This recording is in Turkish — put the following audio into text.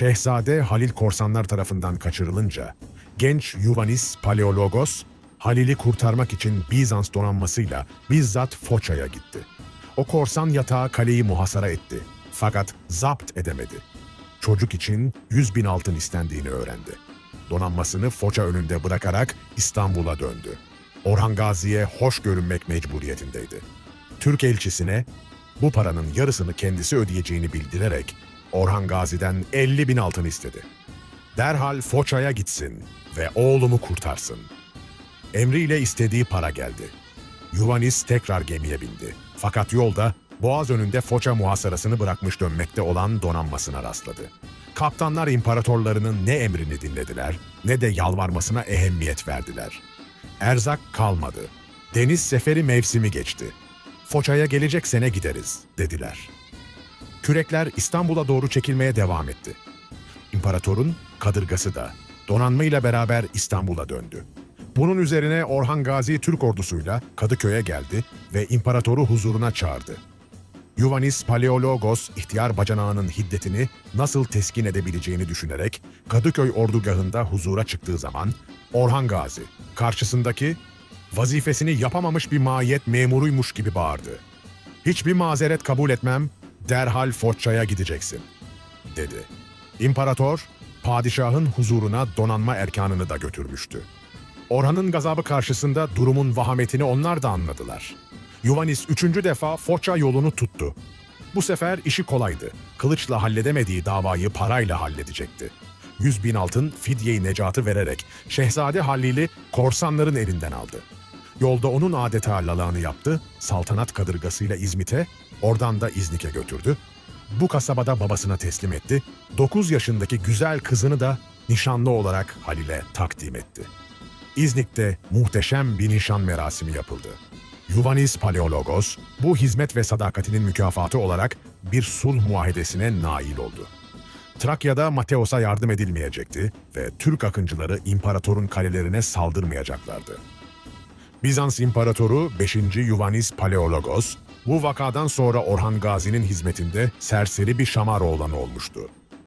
Şehzade Halil korsanlar tarafından kaçırılınca genç Yuvanis Paleologos Halil'i kurtarmak için Bizans donanmasıyla bizzat Foça'ya gitti. O korsan yatağı kaleyi muhasara etti fakat zapt edemedi. Çocuk için 100 bin altın istendiğini öğrendi. Donanmasını Foça önünde bırakarak İstanbul'a döndü. Orhan Gazi'ye hoş görünmek mecburiyetindeydi. Türk elçisine bu paranın yarısını kendisi ödeyeceğini bildirerek Orhan Gazi'den 50 bin altın istedi. Derhal Foça'ya gitsin ve oğlumu kurtarsın. Emriyle istediği para geldi. Yuvanis tekrar gemiye bindi. Fakat yolda boğaz önünde Foça muhasarasını bırakmış dönmekte olan donanmasına rastladı. Kaptanlar imparatorlarının ne emrini dinlediler ne de yalvarmasına ehemmiyet verdiler. Erzak kalmadı. Deniz seferi mevsimi geçti. Foça'ya gelecek sene gideriz dediler. Kürekler İstanbul'a doğru çekilmeye devam etti. İmparatorun kadırgası da donanmayla beraber İstanbul'a döndü. Bunun üzerine Orhan Gazi Türk ordusuyla Kadıköy'e geldi ve imparatoru huzuruna çağırdı. Yuvanis Paleologos ihtiyar bacanağının hiddetini nasıl teskin edebileceğini düşünerek Kadıköy ordugahında huzura çıktığı zaman Orhan Gazi karşısındaki vazifesini yapamamış bir mahiyet memuruymuş gibi bağırdı. Hiçbir mazeret kabul etmem, derhal Foça'ya gideceksin, dedi. İmparator, padişahın huzuruna donanma erkanını da götürmüştü. Orhan'ın gazabı karşısında durumun vahametini onlar da anladılar. Yuvanis üçüncü defa Foça yolunu tuttu. Bu sefer işi kolaydı. Kılıçla halledemediği davayı parayla halledecekti. Yüz bin altın fidye-i necatı vererek Şehzade Halil'i korsanların elinden aldı. Yolda onun adeta lalağını yaptı, saltanat kadırgasıyla İzmit'e, oradan da İznik'e götürdü. Bu kasabada babasına teslim etti, 9 yaşındaki güzel kızını da nişanlı olarak Halil'e takdim etti. İznik'te muhteşem bir nişan merasimi yapıldı. Yuvanis Paleologos, bu hizmet ve sadakatinin mükafatı olarak bir sulh muahedesine nail oldu. Trakya'da Mateos'a yardım edilmeyecekti ve Türk akıncıları imparatorun kalelerine saldırmayacaklardı. Bizans İmparatoru 5. Yuvanis Paleologos, bu vakadan sonra Orhan Gazi'nin hizmetinde serseri bir Şamaroğlanı olmuştu.